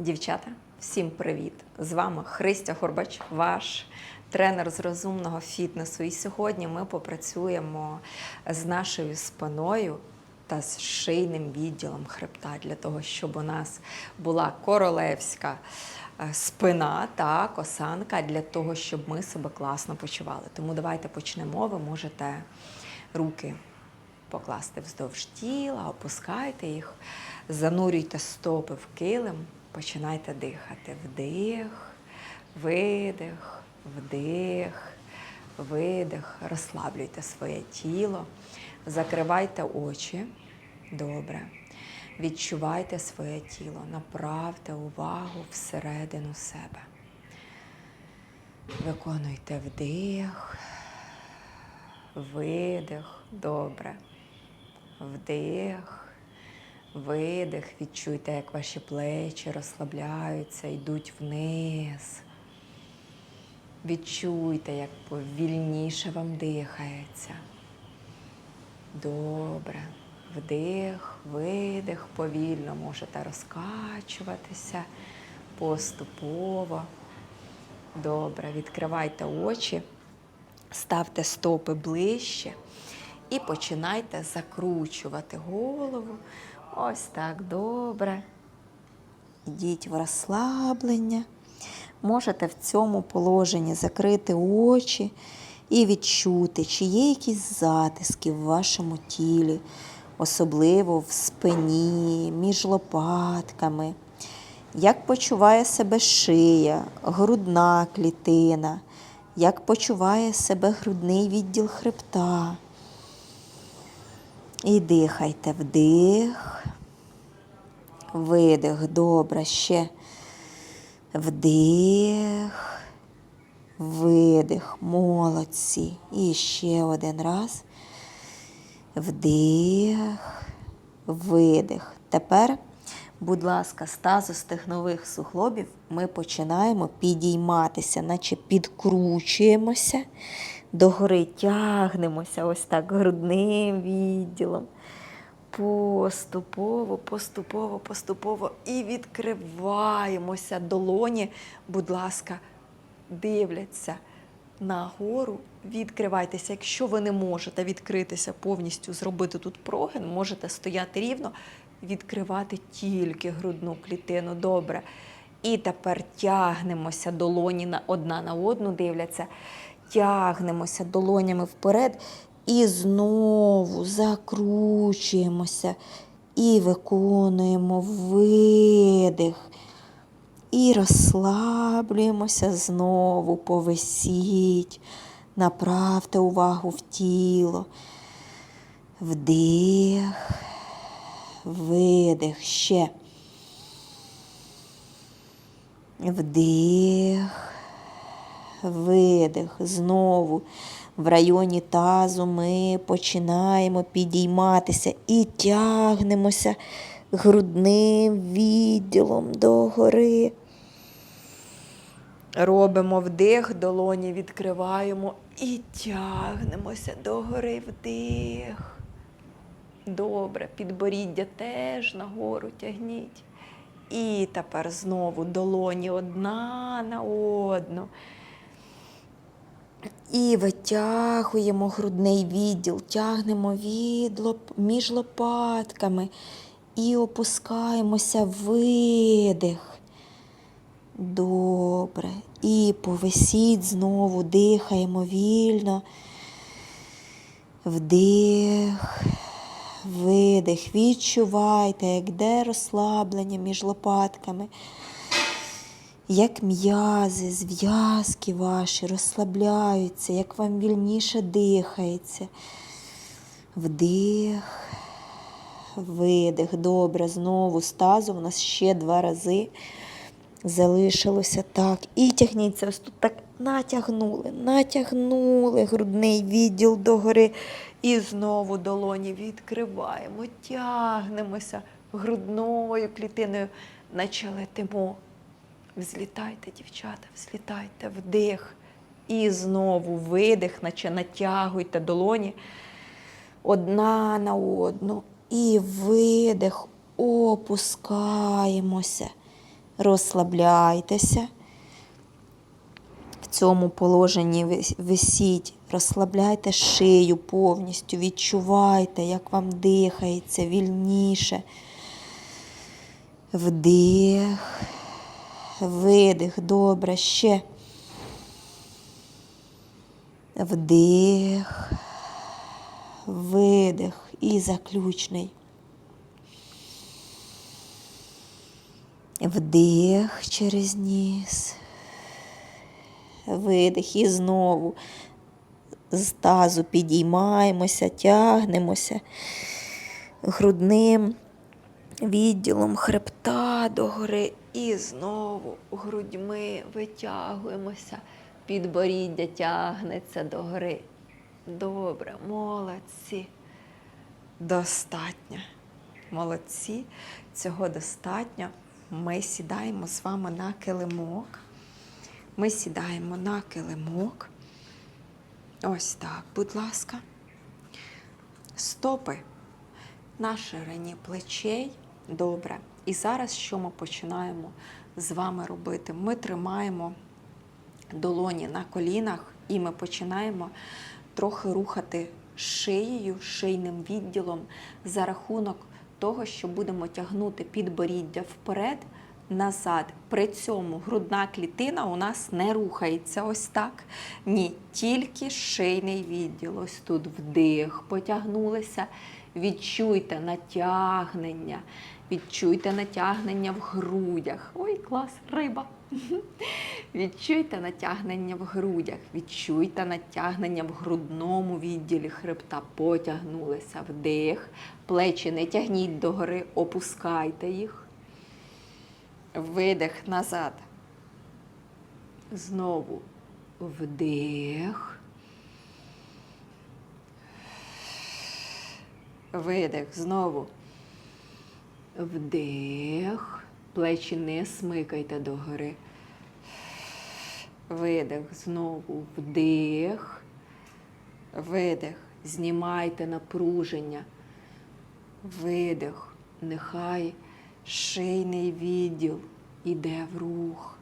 Дівчата, всім привіт! З вами Христя Горбач, ваш тренер з розумного фітнесу. І сьогодні ми попрацюємо з нашою спиною та з шийним відділом хребта для того, щоб у нас була королевська е, спина та косанка для того, щоб ми себе класно почували. Тому давайте почнемо. Ви можете руки покласти вздовж тіла, опускайте їх, занурюйте стопи в килим, починайте дихати. Вдих, видих, вдих, видих. Розслаблюйте своє тіло, закривайте очі. Добре. Відчувайте своє тіло, направте увагу всередину себе. Виконуйте вдих, видих. Добре. Вдих, видих. Відчуйте, як ваші плечі розслабляються, йдуть вниз. Відчуйте, як повільніше вам дихається. Добре. Вдих, видих, повільно можете розкачуватися поступово. Добре, відкривайте очі, ставте стопи ближче і починайте закручувати голову. Ось так добре. Йдіть в розслаблення. Можете в цьому положенні закрити очі і відчути, чи є якісь затиски в вашому тілі, особливо в спині, між лопатками. Як почуває себе шия, грудна клітина, як почуває себе грудний відділ хребта. І дихайте вдих, видих, добре, ще вдих, видих, молодці. І ще один раз. Вдих, видих. Тепер, будь ласка, з тазостегнових суглобів ми починаємо підійматися, наче підкручуємося, догори тягнемося ось так грудним відділом. Поступово, поступово, поступово і відкриваємося. Долоні, будь ласка, дивляться нагору, відкривайтеся. Якщо ви не можете відкритися повністю, зробити тут прогин, можете стояти рівно, відкривати тільки грудну клітину. Добре. І тепер тягнемося долоні на одна на одну, дивляться, тягнемося долонями вперед. І знову закручуємося і виконуємо видих. І розслаблюємося знову, повисіть, направте увагу в тіло. Вдих, видих ще. Вдих, видих. Знову в районі тазу ми починаємо підійматися і тягнемося грудним відділом догори. Робимо вдих, долоні відкриваємо і тягнемося догори вдих. Добре, підборіддя теж нагору тягніть. І тепер знову долоні одна на одну. І витягуємо грудний відділ, тягнемо від лоп... між лопатками і опускаємося видих. Добре. І повисіть знову, дихаємо вільно. Вдих, видих. Відчувайте, як де розслаблення між лопатками як м'язи, зв'язки ваші розслабляються, як вам вільніше дихається. Вдих, видих. Добре, знову з у нас ще два рази залишилося так. І тягніться, ось тут так натягнули, натягнули грудний відділ догори. І знову долоні відкриваємо, тягнемося грудною клітиною, наче летимо. Взлітайте, дівчата, взлітайте, вдих. І знову видих, наче натягуйте долоні одна на одну. І видих, опускаємося. розслабляйтеся. В цьому положенні висіть, розслабляйте шию повністю, відчувайте, як вам дихається вільніше. Вдих, видих, добре, ще. Вдих, видих і заключний. Вдих через ніс. Видих і знову з тазу підіймаємося, тягнемося грудним відділом хребта догори і знову грудьми витягуємося. Підборіддя тягнеться догори. Добре, молодці. Достатньо. Молодці. Цього достатньо. Ми сідаємо з вами на килимок. Ми сідаємо на килимок. Ось так, будь ласка. Стопи на ширині плечей. Добре. І зараз що ми починаємо з вами робити? Ми тримаємо долоні на колінах, і ми починаємо трохи рухати шиєю, шийним відділом за рахунок того, що будемо тягнути підборіддя вперед, назад. При цьому грудна клітина у нас не рухається ось так. Ні, тільки шийний відділ. Ось тут вдих, потягнулися. Відчуйте натягнення, відчуйте натягнення в грудях. Ой, клас, риба. Відчуйте натягнення в грудях, відчуйте натягнення в грудному відділі хребта. Потягнулися вдих. Плечі не тягніть догори, опускайте їх. Видих назад. Знову вдих. Видих. Знову. Вдих. Плечі не смикайте догори. Видих. Знову вдих. Видих. Знімайте напруження. Видих. Нехай шийний відділ іде в рух.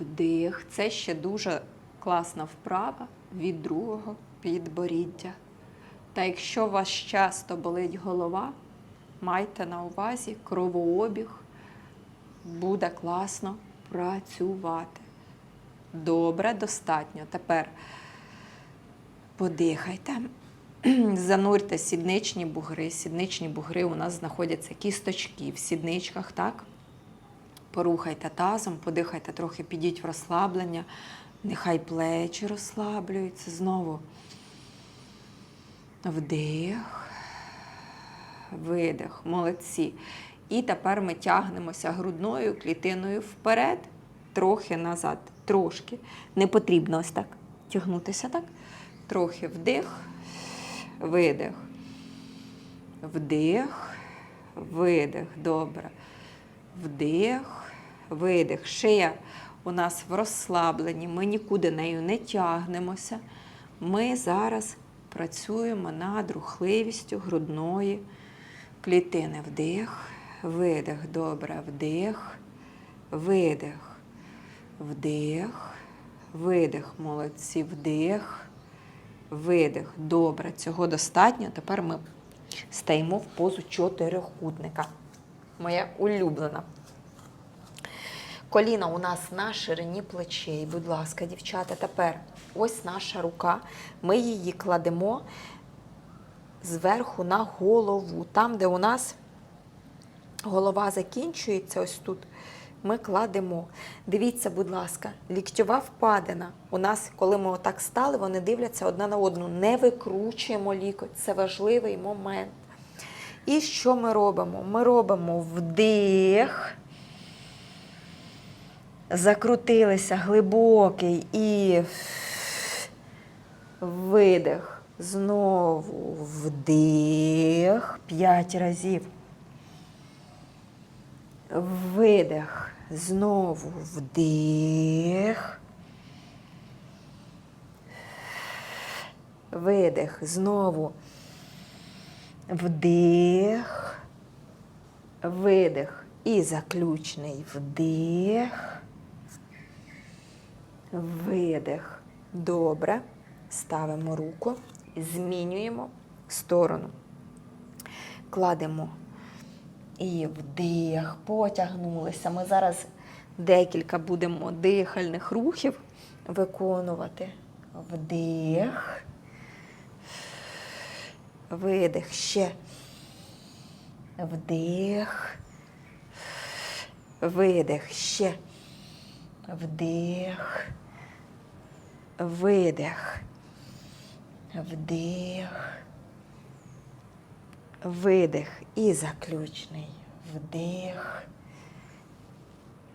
Вдих. Це ще дуже класна вправа від другого підборіддя. Та якщо у вас часто болить голова, майте на увазі кровообіг буде класно працювати. Добре, достатньо. Тепер подихайте. Занурте сідничні бугри. Сідничні бугри у нас знаходяться кісточки в сідничках, так? Порухайте тазом, подихайте трохи, підіть в розслаблення. Нехай плечі розслаблюються. Знову вдих, видих. Молодці. І тепер ми тягнемося грудною клітиною вперед, трохи назад. Трошки. Не потрібно ось так тягнутися, так? Трохи вдих, видих. Вдих, видих. Добре. Вдих, видих. Шия у нас в розслабленні. Ми нікуди нею не тягнемося. Ми зараз працюємо над рухливістю грудної клітини. Вдих, видих. Добре. Вдих, видих. Вдих, видих. Молодці. Вдих, видих. Добре. Цього достатньо. Тепер ми стаємо в позу чотирикутника. Моя улюблена. Коліна у нас на ширині плечей. Будь ласка, дівчата, тепер ось наша рука. Ми її кладемо зверху на голову. Там, де у нас голова закінчується, ось тут. Ми кладемо. Дивіться, будь ласка, ліктьова впадина. У нас, коли ми отак стали, вони дивляться одна на одну. Не викручуємо лікоть. Це важливий момент. І що ми робимо? Ми робимо вдих. Закрутилися глибокий і видих. Знову вдих. П'ять разів. Видих. Знову вдих. Видих. Знову. Вдих. Видих. І заключний вдих. Видих. Добре. Ставимо руку, змінюємо сторону. Кладемо і вдих, потягнулися. Ми зараз декілька будемо дихальних рухів виконувати. Вдих. Видих. Ще. Вдих. Видих. Ще. Вдих. Видих. Вдих. Видих. І заключний. Вдих.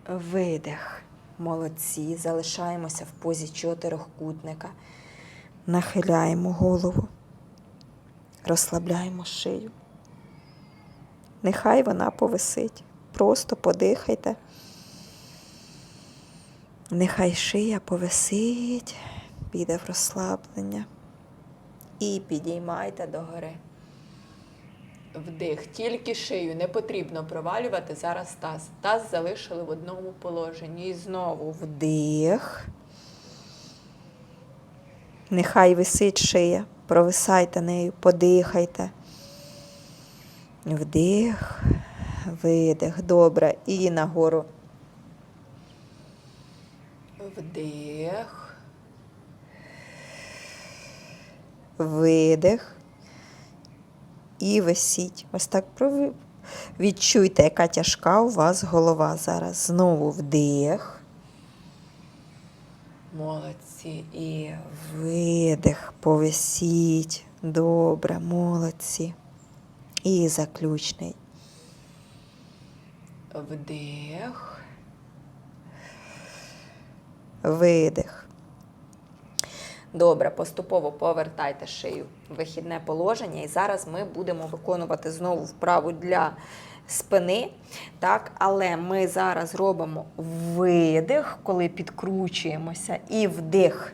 Видих. Молодці. Залишаємося в позі чотирьохкутника. Нахиляємо голову. Розслабляємо шию. Нехай вона повисить. Просто подихайте. Нехай шия повисить, піде в розслаблення. І підіймайте догори. Вдих, тільки шию, не потрібно провалювати зараз таз. Таз залишили в одному положенні. І знову Вдих. Нехай висить шия. Провисайте нею, подихайте. Вдих, видих. Добре. І нагору. вдих, Видих. І висіть. Ось так відчуйте, яка тяжка у вас голова зараз. Знову вдих. молодці. І Видих, повисіть. Добре, молодці. І заключний. вдих, Видих. Добре, поступово повертайте шию в вихідне положення. І зараз ми будемо виконувати знову вправу для спини. Так? Але ми зараз робимо видих, коли підкручуємося, і вдих.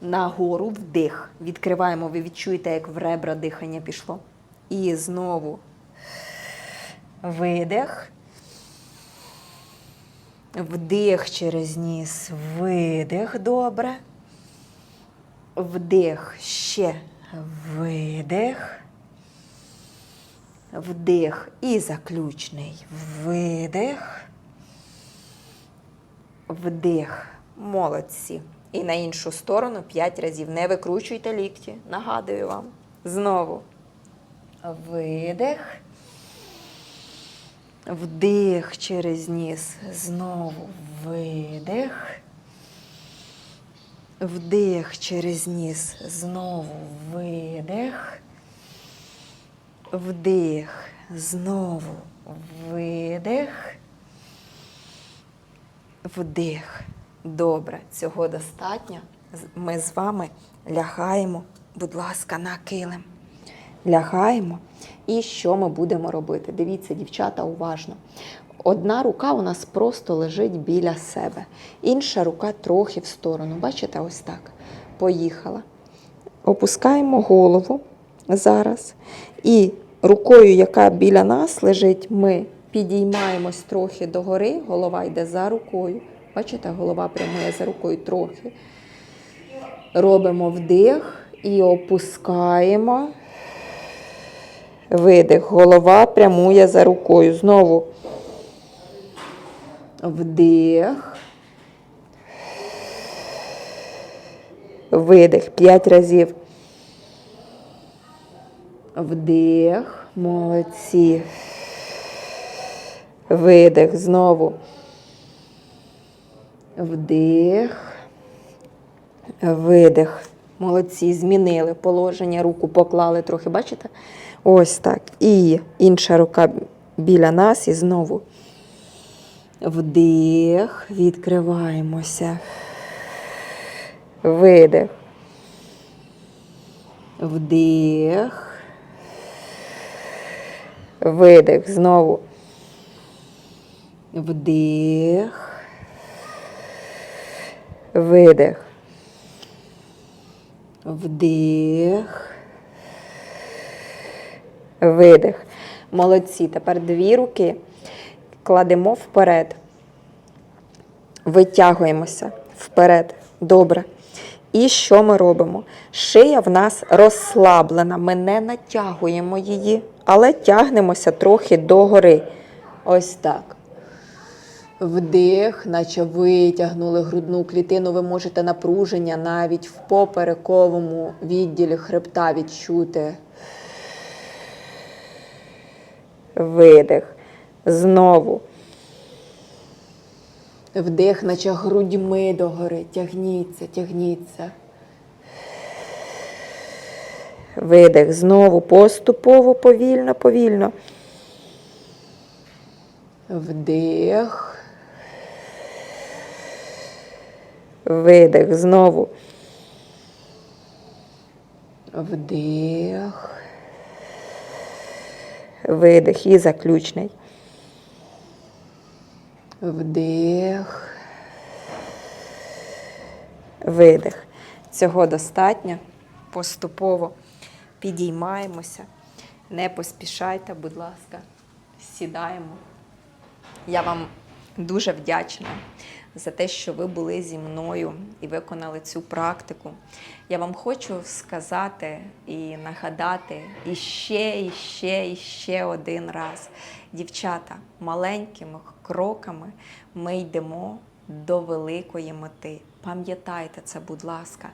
Нагору вдих. Відкриваємо, ви відчуєте, як в ребра дихання пішло. І знову видих. Вдих через ніс, видих, добре. Вдих, ще видих. Вдих і заключний видих. Вдих. Молодці. І на іншу сторону 5 разів. Не викручуйте лікті. Нагадую вам. Знову. Видих. Вдих через ніс. Знову видих. Вдих через ніс. Знову видих. Вдих. Знову видих. Вдих. Добре, цього достатньо. Ми з вами лягаємо, будь ласка, на килим. Лягаємо. І що ми будемо робити? Дивіться, дівчата, уважно. Одна рука у нас просто лежить біля себе, інша рука трохи в сторону. Бачите, ось так. Поїхала. Опускаємо голову зараз. І рукою, яка біля нас лежить, ми підіймаємось трохи догори, голова йде за рукою. Бачите, голова прямує за рукою трохи. Робимо вдих і опускаємо. Видих. Голова прямує за рукою. Знову вдих. Видих. П'ять разів. Вдих. Молодці. Видих. Знову. Вдих. Видих. Молодці, змінили положення, руку поклали трохи, бачите? Ось так. І інша рука біля нас і знову. Вдих, відкриваємося. Видих. Вдих. Видих. Знову. Вдих. Видих. Вдих. Видих. Молодці. Тепер дві руки кладемо вперед. Витягуємося вперед. Добре. І що ми робимо? Шия в нас розслаблена. Ми не натягуємо її, але тягнемося трохи догори. Ось так. Вдих, наче витягнули грудну клітину. Ви можете напруження навіть в поперековому відділі хребта відчути. Видих. Знову. Вдих, наче грудьми догори. Тягніться, тягніться. Видих. Знову поступово, повільно, повільно. Вдих. Видих. Знову. Вдих. Видих. І заключний. Вдих. Видих. Цього достатньо. Поступово підіймаємося. Не поспішайте, будь ласка, сідаємо. Я вам дуже вдячна за те, що ви були зі мною і виконали цю практику. Я вам хочу сказати і нагадати і ще, і ще один раз. Дівчата, маленькими кроками ми йдемо до великої мети. Пам'ятайте це, будь ласка.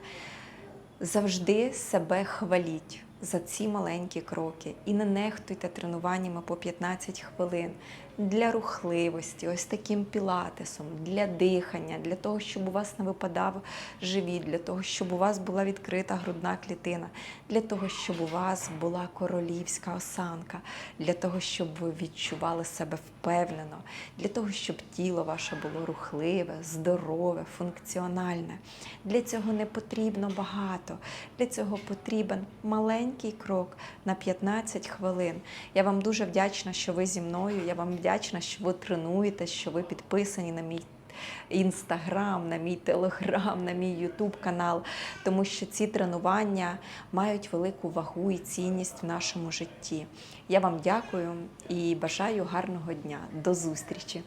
Завжди себе хваліть за ці маленькі кроки і не нехтуйте тренуваннями по 15 хвилин для рухливості, ось таким пілатесом, для дихання, для того, щоб у вас не випадав живіт, для того, щоб у вас була відкрита грудна клітина, для того, щоб у вас була королівська осанка, для того, щоб ви відчували себе впевнено, для того, щоб тіло ваше було рухливе, здорове, функціональне. Для цього не потрібно багато. Для цього потрібен маленький крок на 15 хвилин. Я вам дуже вдячна, що ви зі мною. Я вам вдячна, що ви тренуєте, що ви підписані на мій. Інстаграм, на мій телеграм, на мій Ютуб канал, тому що ці тренування мають велику вагу і цінність в нашому житті. Я вам дякую і бажаю гарного дня. До зустрічі!